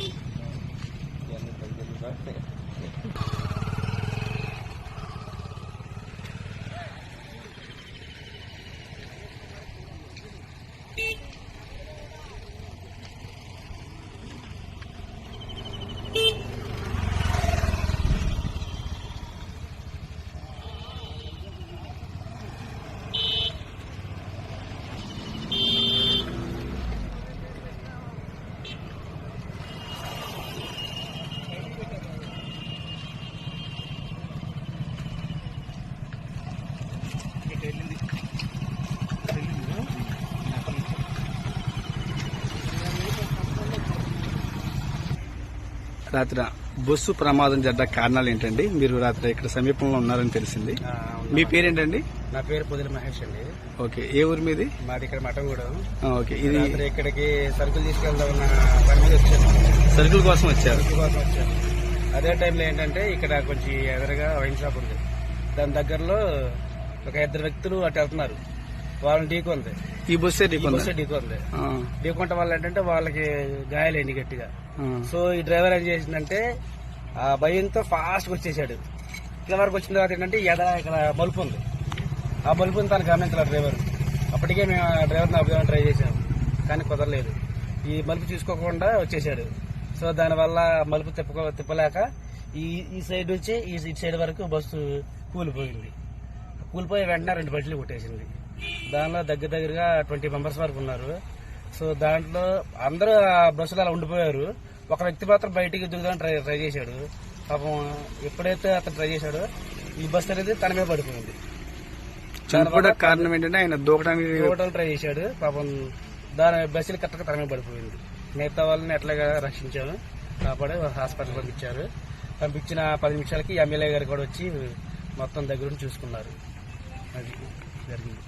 happy. రాత్రి bus ప్రమాదం జరిగిన కారణాలు ఏంటండి? మీరు రాత్రి ఇక్కడ సమీపంలో ఉన్నారని తెలిసింది. మీ పేరేంటండి? నా పేరు పొదిలి మహేష్ అండి. ఓకే ఏ ఊరి మీది? మాది ఇక్కడ మఠంగూడెం. ఓకే ఇది ఇక్కడికి సరుకులు తీసుకెళ్దాం ఉన్న పని మీద వచ్చాను. సరుకుల కోసం వచ్చారు. సరుకుల కోసం వచ్చాను. అదే టైంలో ఏంటంటే ఇక్కడ కొంచెం ఎదురుగా వైన్ షాప్ ఉంది. దాని దగ్గరలో ఒక ఇద్దరు వ్యక్తులు అటు వెళ్తున్నారు. వాళ్ళని ఢీకొంది. ఈ బస్సే ఢీకొందా? ఢీకొంది. ఢీకొంట వల్ల ఏంటంటే వాళ్ళకి గాయాలైంది గట్టిగా. సో ఈ డ్రైవర్ ఏం చేసిందంటే ఆ భయంతో ఫాస్ట్ వచ్చేసాడు. ఇక్కడ వరకు వచ్చిన తర్వాత ఏంటంటే ఎద ఇక్కడ మలుపు ఉంది. ఆ మలుపుని తను గమనించాలి డ్రైవర్. అప్పటికే మేము ఆ డ్రైవర్ని అభివృద్ధి ట్రై చేసాం కానీ కుదరలేదు. ఈ మలుపు చూసుకోకుండా వచ్చేసాడు. సో దానివల్ల మలుపు తిప్ప తిప్పలేక ఈ ఈ సైడ్ నుంచి ఈ సైడ్ వరకు బస్సు కూలిపోయింది. కూలిపోయి వెంటనే రెండు బట్టలు కొట్టేసింది. దానిలో దగ్గర దగ్గరగా ట్వంటీ మెంబర్స్ వరకు ఉన్నారు. సో దాంట్లో అందరూ ఆ బస్సులో అలా ఉండిపోయారు. ఒక వ్యక్తి మాత్రం బయటికి దిగుదామని ట్రై ట్రై చేశాడు. పాపం ఎప్పుడైతే అతను ట్రై చేశాడో ఈ బస్సు అనేది తన మీద పడిపోయింది. చనిపోవడానికి కారణం ఏంటంటే ఆయన దూకడానికి ట్రై చేశాడు. పాపం దాని బస్సులు కరెక్ట్గా తన మీద పడిపోయింది. మిగతా వాళ్ళని ఎట్లాగా రక్షించాము కాపాడి హాస్పిటల్ పంపించారు. పంపించిన పది నిమిషాలకి ఎమ్మెల్యే గారు కూడా వచ్చి మొత్తం దగ్గర ఉండి చూసుకున్నారు. అది జరిగింది.